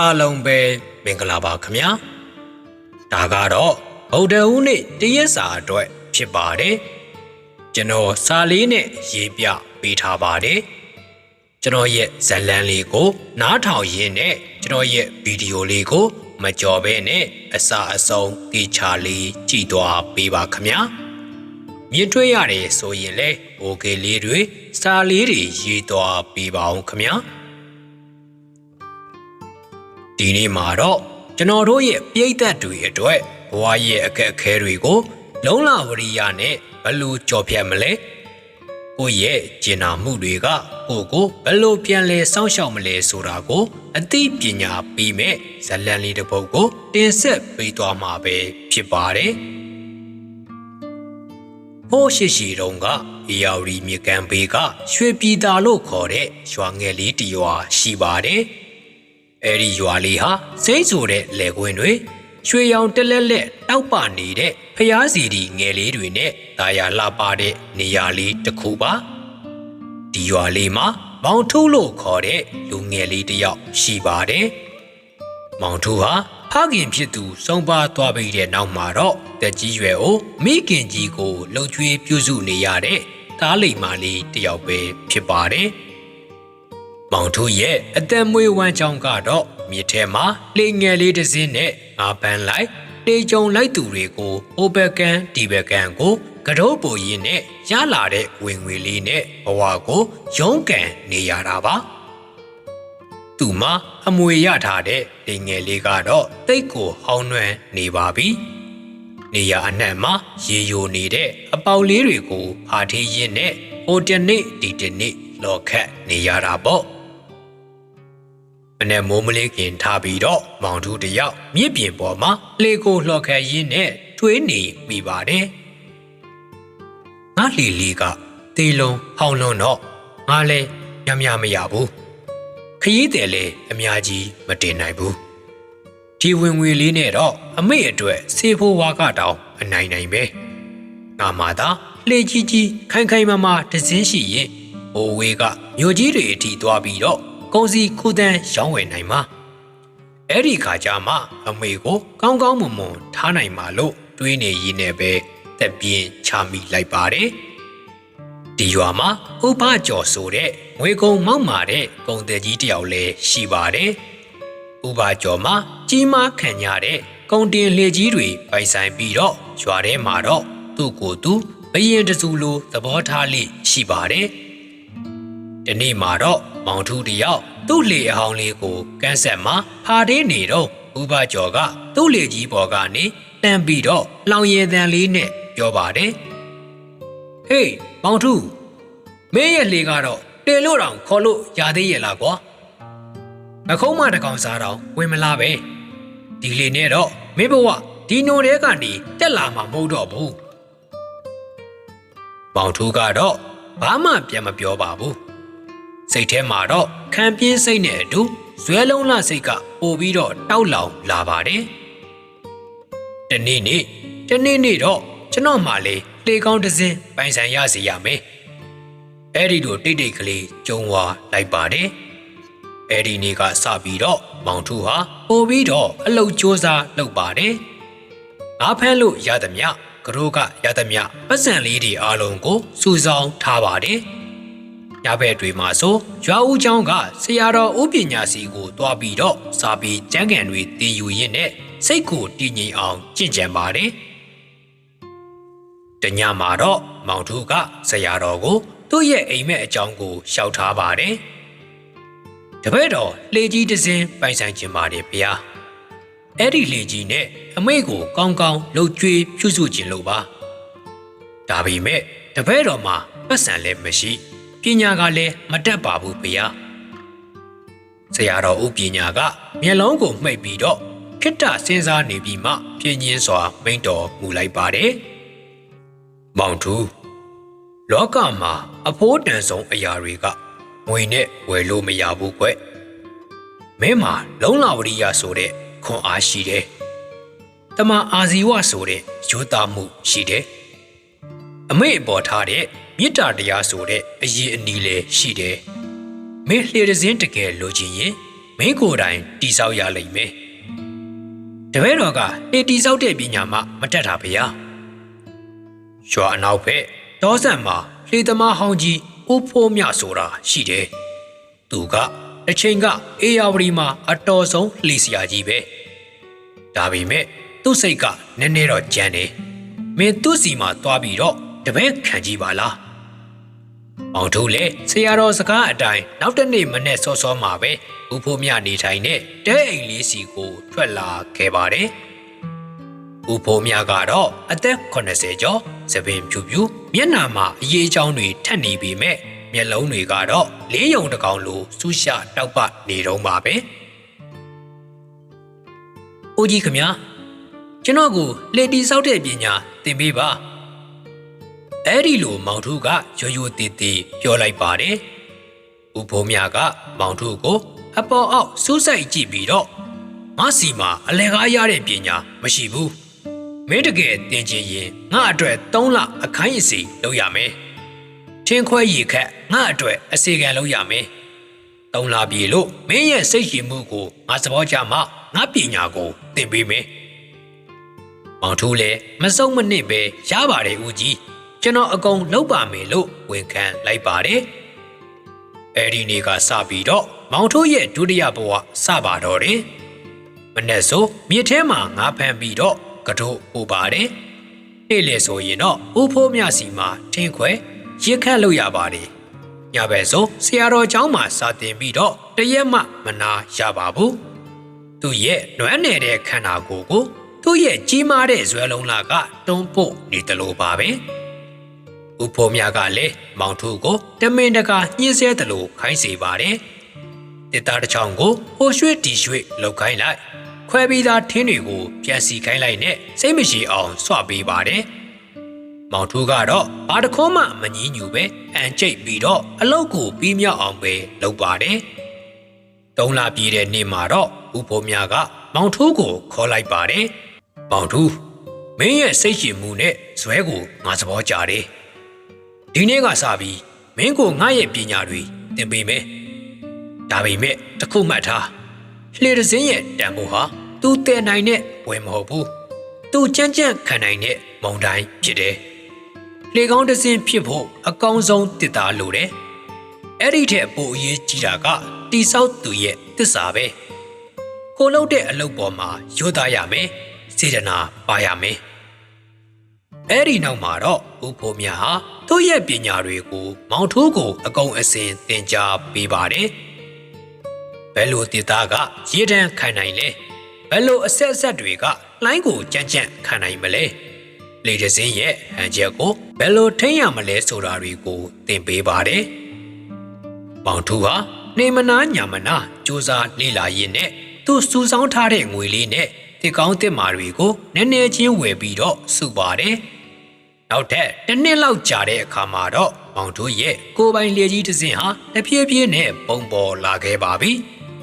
အားလုံးပဲမင်္ဂလာပါခင်ဗျာဒါကတော့ဗုဒ္ဓဟူးနေ့တရက်စာအတွက်ဖြစ်ပါတယ်ကျွန်တော်စာလေးနဲ့ရေးပြပေးထားပါတယ်ကျွန်တော်ရဲ့ဇလံလေးကို နားထောင်ရင်းနဲ့ကျွန်တော်ရဲ့ဗီဒီယိုလေးကို မကြော်ဘဲနဲ့အစာအဆုံးတေချာလေးကြည့်သွားပေးပါခင်ဗျာမြင်တွေ့ရတယ်ဆိုရင်လေ OK လေးတွေစာလေးတွေရေးသွားပေးပါအောင်ခင်ဗျာ ဒီနေ့မှာတော့ကျွန်တော်တို့ရဲ့ပြိသက်တွေအတွက်ဘဝရဲ့အခက်အခဲတွေကိုလုံလဝရိယနဲ့ဘယ်လိုကြော်ဖြတ်မလဲကိုယ့်ရဲ့ကျင်နာမှုတွေကကိုယ့်ကိုဘယ်လိုပြန်လဲစောင့်ရှောက်မလဲဆိုတာကို အသိပညာပေးမဲ့ဇတ်လန်လေးတစ်ပုဒ်ကိုတင်ဆက်ပေးသွားမှာပဲဖြစ်ပါတယ်ဟိုးရှိရှိတုန်းကအေယာဝတီမြေကမ်းဘေးကရွှေပြည်သာလို့ခေါ်တဲ့ရွာငယ်လေးတစ်ရွာရှိပါတယ် အဲ့ဒီရွာလေးဟာစိမ့်ဆိုတဲ့လေကွင်းတွေရွှေရောင်တက်လက်လက်တောက်ပနေတဲ့ဖျားစီဒီငယ်လေးတွေနဲ့တာယာလှပတဲ့နေရာလေးတစ်ခုပါဒီရွာလေးမှာမောင်ထုလို့ခေါ်တဲ့လူငယ်လေးတစ်ယောက်ရှိပါတယ်မောင်ထုဟာဖခင်ဖြစ်သူဆုံးပါသွားပြီးတဲ့နောက်မှာတော့တက်ကြီးရွယ်ကိုမိခင်ကြီးကိုလှုပ်ကြွေးပြုစုနေရတဲ့တားလိမ်မာလေးတစ်ယောက်ပဲဖြစ်ပါတယ် မောင်ထုရဲ့အသက်မွေးဝမ်းကြောင်းကတော့မြစ်ထဲမှာလေငယ်လေးတစ်စင်းနဲ့ငါပန်းလိုက်တေကြုံလိုက်သူတွေကိုဟိုဘက်ကန်ဒီဘက်ကန်ကိုကတော့ပူရင်းနဲ့ရလာတဲ့ဝင်ငွေလေးနဲ့ဘဝကိုရုံးကန်နေရတာပါသူမအမွေရထားတဲ့လေငယ်လေးကတော့တိတ်ကိုဟောင်းနှွမ်းနေပါပြီနေရအနှံ့မှာရေယိုနေတဲ့အပေါက်လေးတွေကိုဖာထေးရင်းနဲ့ဟိုတနေ့ဒီတနေ့လော်ခတ်နေရတာပေါ့ မနဲ့မိုးမလေးခင်ထားပြီးတော့မောင်ထူးတယောက်မြစ်ပြင်ပေါ်မှာလေကိုလှော်ခတ်ရင်းနဲ့ထွေးနေမိပါတယ်ငါလီလီကတေလုံးဟောင်းလုံးတော့ငါလဲညမမရဘူးခရီးတယ်လေအများကြီးမတင်နိုင်ဘူးဒီဝင်ငွေလေးနဲ့တော့အမေအတွက်စေဖို့ဝါကတောင်အနိုင်နိုင်ပဲငါမှသာလေကြီးကြီးခိုင်ခိုင်မာမာတစင်းရှိရင်ဟိုဝေးကမြို့ကြီးတွေအထိသွားပြီးတော့ ကုန်စီခုတန်းရောင်းဝယ်နိုင်မှာအဲ့ဒီခါကျမှအမေကိုကောင်းကောင်းမွန်မွန်ထားနိုင်မှာလို့တွေးနေရင်းနဲ့ပဲတက်ပြင်းချမိလိုက်ပါတယ်ဒီရွာမှာဥပကျော်ဆိုတဲ့ငွေကုံမောက်မာတဲ့ကုန်သည်ကြီးတယောက်လည်းရှိပါတယ်ဥပကျော်မှာကြီးမားခံရတဲ့ကုန်တင်လှေကြီးတွေပိုင်ဆိုင်ပြီးတော့ရွာထဲမှာတော့သူ့ကိုယ်သူဘရင်တစုလိုသဘောထားလိရှိပါတယ်ဒီနေ့မှာတော့ မောင်ထူးတယောက်သူ့လေအဟောင်းလေးကိုကန်းဆက်မှာဖာသေးနေတော့ဥပကျော်ကသူ့လေကြီးပေါ်ကနေတန်ပြီးတော့လောင်ရည်တန်လေးနဲ့ပြောပါတယ်ဟေးမောင်ထူးမင်းရဲ့လေကတော့တေလို့တောင်ခေါ်လို့ရသေးရဲ့လားကွာငခုံးမတစ်ကောင်စားတော့ဝင်မလာပဲဒီလေနဲ့တော့မင်းဘဝဒီနိုတဲကနေတက်လာမှာမဟုတ်တော့ဘူးမောင်ထူးကတော့ဘာမှပြန်မပြောပါဘူး စိတ်ထဲမှာတော့ခံပြင်းစိတ်နဲ့အတူဇွဲလုံးလစိတ်ကပို့ပြီးတော့တောက်လောင်လာပါတယ်။တနေ့နေ့တနေ့နေ့တော့ကျွန်တော်မှလေလေကောင်းတစ်စင်းပိုင်ဆိုင်ရစီရမယ်။အဲ့ဒီလိုတိတ်တိတ်ကလေးကျုံဝါလိုက်ပါတယ်။အဲ့ဒီနေ့ကစပြီးတော့မောင်ထူဟာပို့ပြီးတော့အလုတ်စ조사လုပ်ပါတယ်။ငါဖမ်းလို့ရသမျှကရိုးကရသမျှပတ်စံလေးတွေအားလုံးကိုစုဆောင်းထားပါတယ်။ ညဘက်တွေမှာဆိုရွာဦးချောင်းကဆရာတော်ဦးပညာစီကိုတွားပြီးတော့စာပေကျမ်းဂန်တွေသင်ယူရင်းနဲ့စိတ်ကိုတည်ငြိမ်အောင်ကြင်ကြံပါတယ်။တညမှာတော့မောင်ထုကဆရာတော်ကိုသူ့ရဲ့အိမ်မက်အကြောင်းကိုရှောက်ထားပါတယ်။တပည့်တော်လှေကြီးတစ်စင်းပိုင်ဆိုင်ခြင်းပါတယ်ဗျာ။အဲ့ဒီလှေကြီးနဲ့အမိကိုကောင်းကောင်းလှုပ်ကြွေးပြုစုခြင်းလို့ပါ။ဒါပေမဲ့တပည့်တော်မှာပတ်စံလည်းမရှိဘူး ပညာကလည်းမတက်ပါဘူးဗျာဆရာတော်ဥပညာကမျက်လုံးကိုမှိတ်ပြီးတော့ခိတ္တစဉ်းစားနေပြီးမှပြင်းရင်းစွာမိန့်တော်မူလိုက်ပါတယ်မောင်သူလောကမှာအဖိုးတန်ဆုံးအရာတွေကငွေနဲ့ဝယ်လို့မရဘူးကွမင်းမှာလုံလဝရိယဆိုတဲ့ခွန်အားရှိတယ်တမန်အာဇီဝဆိုတဲ့ရိုးသားမှုရှိတယ်အမေ့ပေါ်ထားတဲ့ မေတ္တာတရားဆိုတဲ့အရေးအနည်းလေးရှိတယ်။မင်းလှေတစ်စင်းတကယ်လိုချင်ရင်မင်းကိုယ်တိုင်တိဆောက်ရလိမ့်မယ်တပည့်တော်ကလေတိဆောက်တဲ့ပညာမှမတတ်တာဗျာရွာအနောက်ဘက်တောဆန်မှာလေသမားဟောင်းကြီးဦးဖိုးမြဆိုတာရှိတယ်သူကအချိန်ကအေယာဝတီမှာအတော်ဆုံးလှီစရာကြီးပဲဒါပေမဲ့သူ့စိတ်ကနည်းနည်းတော့ကြမ်းတယ်မင်းသူ့စီမှာသွားပြီးတော့တပည့်ခံကြည့်ပါလား အောင်ထုတ်လေဆရာတော်စကားအတိုင်းနောက်တစ်နေ့မနေ့စောစောမှာပဲဦးဖိုးမြနေထိုင်တဲ့တဲအိမ်လေးစီကိုထွက်လာခဲ့ပါတယ်ဦးဖိုးမြကတော့အသက်80ကျော်သပင်ဖြူဖြူမျက်နှာမှာအရေးချောင်းတွေထက်နေပေမဲ့မျက်လုံးတွေကတော့လေးယုံတစ်ကောင်လိုစူးရှတောက်ပနေတော့ပါပဲ။ဦးကြီးခမညာကျွန်တော်ကိုလေတီဆောက်တဲ့ပညာသင်ပေးပါ။ အဲ့ဒီလိုမောင်ထုကရိုးရိုးတည်တည်ပြောလိုက်ပါတယ်။ဦးဖိုးမြကမောင်ထုကိုအပေါ်အောက်စူးစိုက်ကြည့်ပြီးတော့ငါစီမှာအလဲကားရတဲ့ပညာမရှိဘူး။မင်းတကယ်သင်ချင်ရင်ငါအတွက်3လအခိုင်းအစီလုပ်ရမယ်။ချင်းခွဲရီခက်ငါအတွက်အစီကံလုပ်ရမယ်။တုံလာပြီလို့မင်းရဲ့စိတ်ရှိမှုကိုငါသဘောကျမှငါပညာကိုသင်ပေးမယ်။မောင်ထူးလည်းမစုံမနစ်ပဲရပါတယ်ဦးကြီး ကျွန်တော်အကုန်လုပ်ပါမယ်လို့ဝန်ခံလိုက်ပါတယ်။အဲဒီနေ့ကစပြီးတော့မောင်ထူးရဲ့ဒုတိယဘဝစပါတော့တယ်။မနေ့ဆိုမြေထဲမှာငါဖမ်းပြီးတော့ကတို့ပို့ပါတယ်။နေ့လေဆိုရင်တော့ဦးဖိုးမြစီမှာထင်းခွဲရစ်ခတ်လို့ရပါတယ်။ညဘက်ဆိုဆရာတော်ကျောင်းမှာစာသင်ပြီးတော့တရက်မှမနာရပါဘူး။သူ့ရဲ့နွမ်းနယ်တဲ့ခန္ဓာကိုယ်ကိုသူ့ရဲ့ကြီးမားတဲ့ဇွဲလုံးလာကတွန်းပို့နေတယ်လို့ပါပဲ။ ဦးဖိုးမြကလည်းမောင်ထူးကိုတမင်တကာညှင်းဆဲတယ်လို့ခိုင်းစေပါတယ်။တစ်သားတစ်ချောင်းကိုဟိုရွှေ့တီရွှေ့လောက်ခိုင်းလိုက်။ခွဲပြီးသားထင်းတွေကိုပြန်စီခိုင်းလိုက်နဲ့စိတ်မရှိအောင်ဆွပေးပါတယ်။မောင်ထူးကတော့ဘာတခေါမှမငြင်းညူပဲအန်ကျိတ်ပြီးတော့အလုတ်ကိုပြီးမြောက်အောင်ပဲလုပ်ပါတယ်။သုံးလပြည့်တဲ့နေ့မှာတော့ဦးဖိုးမြကမောင်ထူးကိုခေါ်လိုက်ပါတယ်။မောင်ထူးမင်းရဲ့စိတ်ရှိမှုနဲ့ဇွဲကိုငါသဘောကျတယ်။ ဒီနေ့ကစပြီးမင်းကိုငါရဲ့ပညာတွေသင်ပေးမယ်။ဒါပေမဲ့တစ်ခုမှတ်ထားလှေတစ်စင်းရဲ့တန်ဖိုးဟာသူတည်နိုင်တဲ့ဝယ်မဟုတ်ဘူး။သူကြမ်းကြမ်းခံနိုင်တဲ့မုံတိုင်းဖြစ်တယ်။လေကောင်းတစ်စင်းဖြစ်ဖို့အကောင်းဆုံးတစ်သားလိုတယ်။အဲ့ဒီထက်ပိုအရေးကြီးတာကတိဆောက်သူရဲ့သစ္စာပဲ။ကိုလုပ်တဲ့အလုပ်ပေါ်မှာရိုးသားရမယ်။စေတနာပါရမယ်။ အဲ့ဒီနောက်မှာတော့ဥဖိုးမြဟာသူ့ရဲ့ပညာတွေကိုမောင်ထိုးကိုအကုန်အစင်သင်ကြားပေးပါတယ်။ဘယ်လိုတစ်သားကရေတံခံနိုင်လဲ။ဘယ်လိုအဆက်အဆက်တွေကလိုင်းကိုကြမ်းကြမ်းခံနိုင်မလဲ။လေဒစင်းရဲ့ဟန်ချက်ကိုဘယ်လိုထိန်းရမလဲဆိုတာတွေကိုသင်ပေးပါတယ်။မောင်ထူဟာနေမနာညာမနာစူးစမ်းလေ့လာရင်းနဲ့သူစူဆောင်းထားတဲ့ငွေလေးနဲ့တစ်ကောင်းတစ်မာတွေကိုနည်းနည်းချင်းဝယ်ပြီးတော့စုပါတယ်။ နောက်ထပ်တစ်နှစ်လောက်ကြာတဲ့အခါမှာတော့မောင်တို့ရဲ့ကိုယ်ပိုင်လေကြီးတစ်စင်းဟာတဖြည်းဖြည်းနဲ့ပုံပေါ်လာခဲ့ပါပြီ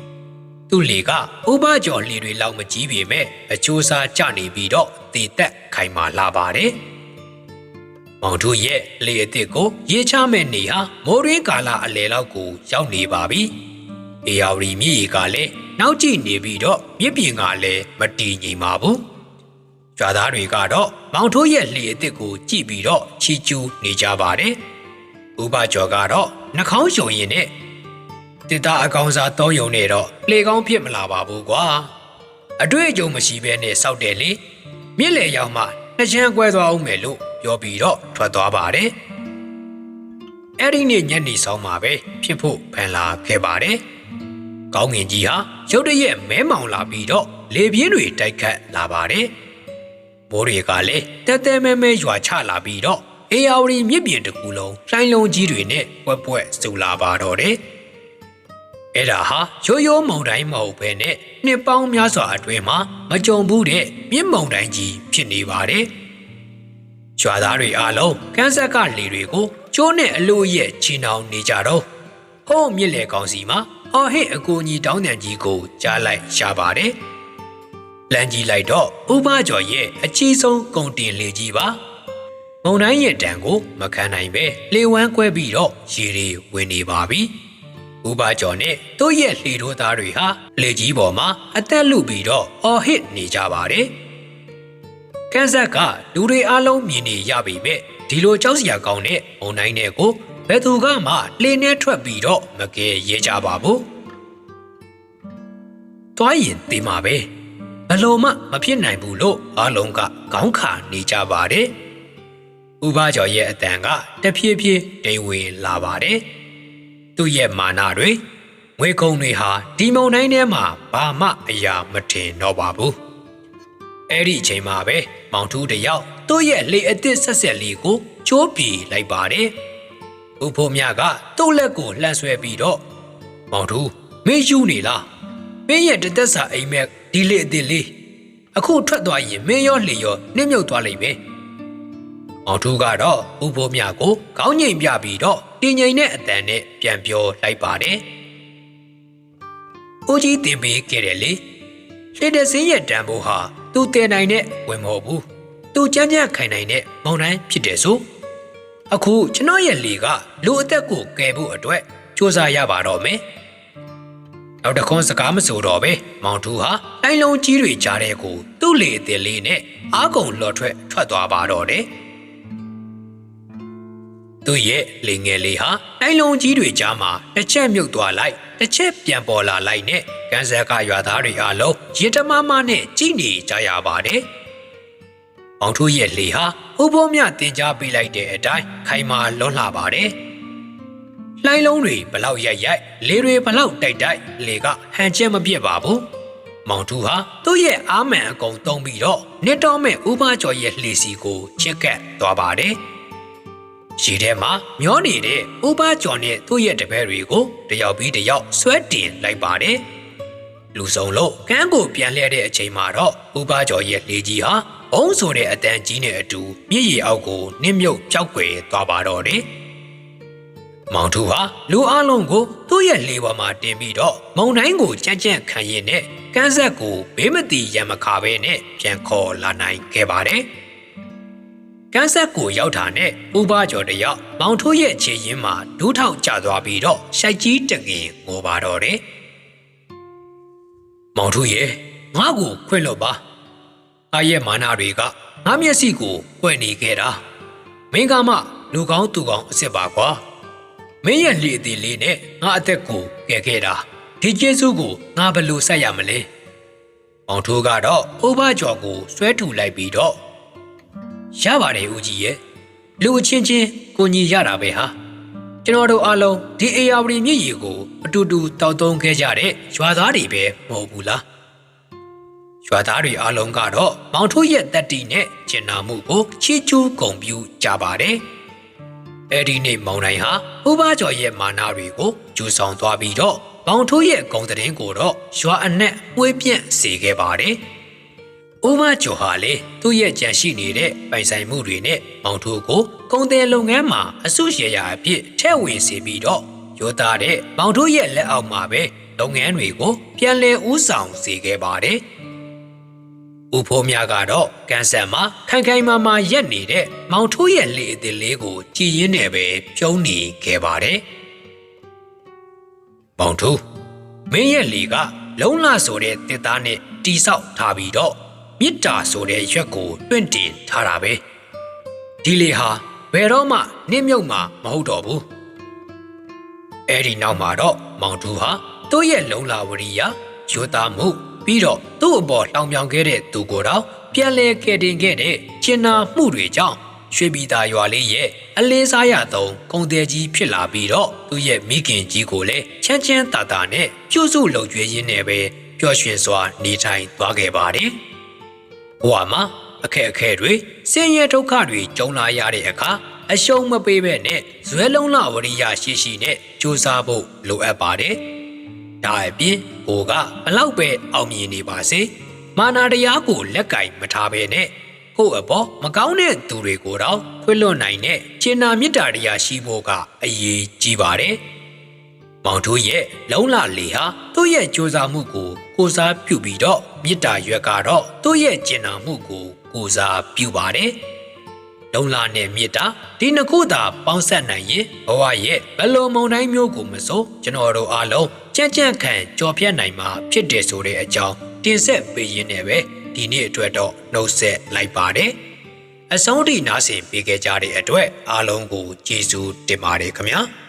။သူ့လေကဥပကျော်လေတွေလောက်မကြီးပေမဲ့အချိုးစားကျနေပြီးတော့တည်တက်ခိုင်မာလာပါတယ်။မောင်တို့ရဲ့လေအစ်စ်ကိုရေချမဲ့နေဟာမိုးရင်းကာလအလဲလောက်ကိုရောက်နေပါပြီ။အေယာဝတီမြည်ကလည်းနောက်ကျနေပြီးတော့မြစ်ပြင်ကလည်းမတည်ငြိမ်ပါဘူး။ ကြွားသားတွေကတော့မောင်ထိုးရဲ့လှေအစ်စ်ကိုကြည့်ပြီးတော့ချီကျူးနေကြပါတယ်။ဥပကျော်ကတော့နှာခေါင်းရှုံရင်နဲ့တစ်သားအကောင်စားသုံးယုံနေတော့လေကောင်းဖြစ်မလာပါဘူးကွာ။အတွေ့အကြုံမရှိဘဲနဲ့စောက်တယ်လေ။မြစ်လေရောက်မှနှစ်ချမ်းကွဲသွားအောင်မယ်လို့ပြောပြီးတော့ထွက်သွားပါတယ်။အဲ့ဒီနေ့ညနေဆောင်မှာပဲဖြစ်ဖို့ဖန်လာခဲ့ပါတယ်။ကောင်းငင်ကြီးဟာရုတ်တရက်မဲမောင်လာပြီးတော့လေပြင်းတွေတိုက်ခတ်လာပါတယ်။ မိုးတွေကလည်းတဲတဲမဲမဲရွာချလာပြီးတော့အေယာဝတီမြစ်ပြင်တစ်ခုလုံးလှိုင်းလုံးကြီးတွေနဲ့ပွက်ပွက်စူလာပါတော့တယ်။အဲ့ဒါဟာရိုးရိုးမုန်တိုင်းမဟုတ်ဘဲနဲ့နှစ်ပေါင်းများစွာအတွင်းမှာမကြုံဘူးတဲ့မြစ်မုန်တိုင်းကြီးဖြစ်နေပါတယ်။ကျွာသားတွေအားလုံးကန်းဆက်ကလေတွေကိုကျိုးနဲ့အလို့ရဲ့ချီနှောင်နေကြတော့ဟိုးမြစ်လေကောင်းစီမှာအော်ဟစ်အကူကြီးတောင်းတန်ကြီးကိုကြားလိုက်ရှားပါတယ်။ လမ်းကြီးလိုက်တော့ဥပကျော်ရဲ့အကြီးဆုံးကုန်တင်လေကြီးပါ။မုံတိုင်းရဲ့တံကိုမခံနိုင်ပဲလေဝမ်းကွဲပြီးတော့ရေတွေဝင်နေပါပြီ။ဥပါကျော်နဲ့သူ့ရဲ့လှေထိုးသားတွေဟာလေကြီးပေါ်မှာအသက်လူပြီးတော့အော်ဟစ်နေကြပါတယ်။ကန်ဆက်ကလူတွေအလုံးမြင်နေရပြီပဲဒီလိုကြောက်စရာကောင်းတဲ့မုံတိုင်းတွေကိုဘယ်သူကမှလှေနဲ့ထွက်ပြီးတော့မကယ်ရဲကြပါဘူး။တွားရင်ဒီမှာပဲ ဘလို့မှမဖြစ်နိုင်ဘူးလို့အလုံးကခေါင်းခါနေကြပါတယ်။ဥပါကျော်ရဲ့အတန်ကတဖြည်းဖြည်းတိမ်ဝင်လာပါတယ်။သူ့ရဲ့မာနတွေငွေကုံတွေဟာဒီမုံတိုင်းထဲမှာဘာမှအရာမထင်တော့ပါဘူး။အဲ့ဒီအချိန်မှာပဲမောင်ထူးတယောက်သူ့ရဲ့လေအသစ်ဆက်ဆက်လေးကိုချိုးပြေလိုက်ပါတယ်။ဥဖို့မြကသူ့လက်ကိုလှမ်းဆွဲပြီးတော့မောင်ထူးမင်းယူနေလားမင်းရဲ့တသက်စာအိမ်မက် ဒီလေအသစ်လေးအခုထွက်သွားရင်မင်းရောလှေရောနှိမ့်မြုပ်သွားလိမ့်မယ်။မောင်ထူးကတော့ဥဖို့မြကိုခေါင်းငိမ်ပြပြီးတော့တင်ငိမ်တဲ့အတန်နဲ့ပြန်ပြောလိုက်ပါတယ်။ဦးကြီးတင်ပေးခဲ့တယ်လေ။လှေတဲ့စင်းရဲ့တန်ဖိုးဟာသူ့တင်နိုင်တဲ့ဝင်မဟုတ်ဘူး။သူကြမ်းကြမ်းခိုင်နိုင်တဲ့မောင်တိုင်းဖြစ်တယ်ဆို။အခုကျွန်တော်ရဲ့လေကလူအသက်ကိုကယ်ဖို့အတွက်စူးစမ်းရပါတော့မယ်။ နောက်တစ်ခွန်းစကားမဆိုတော့ပဲမောင်ထူးဟာတိုင်းလုံးကြီးတွေကြားတဲ့ကိုသူ့လေအသေးလေးနဲ့အားကုန်လော်ထွက်ထွက်သွားပါတော့တယ်။သူ့ရဲ့လေငယ်လေးဟာတိုင်းလုံးကြီးတွေကြားမှာတစ်ချက်မြုပ်သွားလိုက်တစ်ချက်ပြန်ပေါ်လာလိုက်နဲ့ကန်ဆယ်ကရွာသားတွေအားလုံးရေတမမနဲ့ကြည်နေကြရပါတယ်။မောင်ထူးရဲ့လေဟာဟိုးဘောမြတင်ကြားပေးလိုက်တဲ့အတိုင်းခိုင်မာလွန်လှပါတယ်။ လှိုင်းလုံးတွေဘလောက်ရိုက်ရိုက်လေတွေဘလောက်တိုက်တိုက်လေကဟန်ချက်မပြစ်ပါဘူး။မောင်ထူးဟာသူ့ရဲ့အာမန်အကုန်တုံးပြီးတော့နှစ်တော်မဲ့ဥပကျော်ရဲ့လှေစီကိုချစ်ကပ်သွားပါတယ်။ရေထဲမှာမျောနေတဲ့ဥပကျော်နဲ့သူ့ရဲ့တပည့်တွေကိုတယောက်ပြီးတယောက်ဆွဲတင်လိုက်ပါတယ်။လူစုံလို့ကမ်းကိုပြန်လှည့်တဲ့အချိန်မှာတော့ဥပကျော်ရဲ့လေကြီးဟာဘုံဆိုတဲ့အတန်ကြီးနဲ့အတူမြစ်ရည်အောက်ကိုနစ်မြုပ်ကြောက်ွယ်သွားပါတော့တယ်။ မောင်ထူဟာလူအလုံးကိုသူ့ရဲ့လေပေါ်မှာတင်ပြီးတော့မုံတိုင်းကိုကြမ်းကြမ်းခံရင်းနဲ့ကန်းဆက်ကိုဘေးမတီရံမခါပဲနဲ့ပြန်ခေါ်လာနိုင်ခဲ့ပါတယ်။ကန်းဆက်ကိုရောက်တာနဲ့ဥပကျော်တယောက်မောင်ထိုးရဲ့ခြေရင်းမှာဒူးထောက်ကျသွားပြီးတော့ရှိုက်ကြီးတငင်ငိုပါတော့တယ်။မောင်ထိုးရဲ့ငါ့ကိုခွင့်လို့ပါ။အားရဲ့မာနာတွေကငါမျက်စိကိုကွယ်နေခဲ့တာ။မင်းကမှလူကောင်းသူကောင်းအစ်စ်ပါကွာ။ မင်းရဲ့လှေအသေးလေးနဲ့ငါအသက်ကိုကယ်ခဲ့တာ။ဒီကျေးဇူးကိုငါဘယ်လိုဆက်ရမလဲ။မောင်ထိုးကတော့ဥပကျော်ကိုဆွဲထူလိုက်ပြီးတော့ရပါတယ်ဦးကြီးရဲ့လူအချင်းချင်းကိုညီရတာပဲဟာကျွန်တော်တို့အားလုံးဒီအေယာဝတီမြစ်ရီကိုအတူတူတောက်သုံးခဲ့ကြတဲ့ရွာသားတွေပဲမဟုတ်ဘူးလားရွာသားတွေအားလုံးကတော့မောင်ထိုးရဲ့တက်တီနဲ့ကျင်နာမှုကိုချီးကျူးဂုဏ်ပြုကြပါတယ် အဲ့ဒီနေ့မောင်တိုင်းဟာဥပကျော်ရဲ့မာနာတွေကိုကျူဆောင်သွားပြီးတော့မောင်ထိုးရဲ့ဂုံတရင်ကိုတော့ရွာအနက်မှွေးပြန့်စေခဲ့ပါတယ်။။ဦးမကျော်ဟာလေသူ့ရဲ့ကြံရှိနေတဲ့ပိုင်ဆိုင်မှုတွေနဲ့မောင်ထိုးကိုကုန်တယ်လုပ်ငန်းမှာအစုရှယ်ယာအဖြစ်ထည့်ဝင်စေပြီးတော့ရိုးသားတဲ့မောင်ထိုးရဲ့လက်အောက်မှာပဲလုပ်ငန်းတွေကိုပြန်လည်ဦးဆောင်စေခဲ့ပါတယ်။ ဦးဖိုးများကတော့ကန်ဆယ်မှာခိုင်ခိုင်မာမာရက်နေတဲ့မောင်ထိုးရဲ့လေအသေးလေးကိုကြည်ရင်းနဲ့ပဲပြုံးနေခဲ့ပါတယ်။မောင်ထိုးမင်းရဲ့လေကလုံးလဆိုတဲ့တစ်သားနဲ့တိဆောက်ထားပြီးတော့မြစ်တာဆိုတဲ့ရွက်ကိုတွင့်တင်ထားတာပဲဒီလေဟာဘယ်တော့မှနစ်မြုပ်မှာမဟုတ်တော့ဘူးအဲ့ဒီနောက်မှာတော့မောင်တူဟာသူ့ရဲ့လုံလာဝရိယယူသားမှု ပြီးတော့သူ့အပေါ်လောင်ပြောင်ခဲ့တဲ့သူကိုတော့ပြန်လဲကယ်တင်ခဲ့တဲ့ကျင်နာမှုတွေကြောင့်ရွှေပြည်သားရွာလေးရဲ့အလေးစားရသုံးကုံတယ်ကြီးဖြစ်လာပြီးတော့သူ့ရဲ့မိခင်ကြီးကိုလည်းချမ်းချမ်းသာသာနဲ့ပြုစုလုပ်ကြွေးရင်းနဲ့ပဲပျော်ရွှင်စွာနေထိုင်သွားခဲ့ပါတယ်။ဘဝမှာအခက်အခဲတွေဆင်းရဲဒုက္ခတွေကြုံလာရတဲ့အခါအရှုံးမပေးဘဲနဲ့ဇွဲလုံးလဝရိယရှိရှိနဲ့ကြိုးစားဖို့လိုအပ်ပါတယ်။ဒါအပြင် ကိုကဘလောက်ပဲအောင်မြင်နေပါစေမာနာတရားကိုလက်ကင်မထားဘဲနဲ့ကို့အပေါ်မကောင်းတဲ့သူတွေကိုတော့ခွင့်လွတ်နိုင်တဲ့ကျင်နာမေတ္တာတရားရှိဖို့ကအရေးကြီးပါတယ်။မောင်တို့ရဲ့လုံလလေဟာသူ့ရဲ့ကြိုးစားမှုကိုကိုစားပြုပြီးတော့မေတ္တာရွက်ကတော့သူ့ရဲ့ကျင်နာမှုကိုကိုစားပြုပါတယ်လုံလာနဲ့မြစ်တာဒီနှစ်ခုသာပေါင်းဆက်နိုင်ရင်ဘဝရဲ့ဘယ်လိုမုံတိုင်းမျိုးကိုမဆိုကျွန်တော်တို့အားလုံး ကြံ့ကြံ့ခံကြော်ဖြတ်နိုင်မှာဖြစ်တယ်ဆိုတဲ့အကြောင်းတင်ဆက်ပေးရင်းနဲ့ပဲဒီနေ့အတွက်တော့နှုတ်ဆက်လိုက်ပါတယ်အဆုံးထိနားဆင်ပေးခဲ့ကြတဲ့အတွက်အားလုံးကိုကျေးဇူးတင်ပါတယ်ခင်ဗျာ။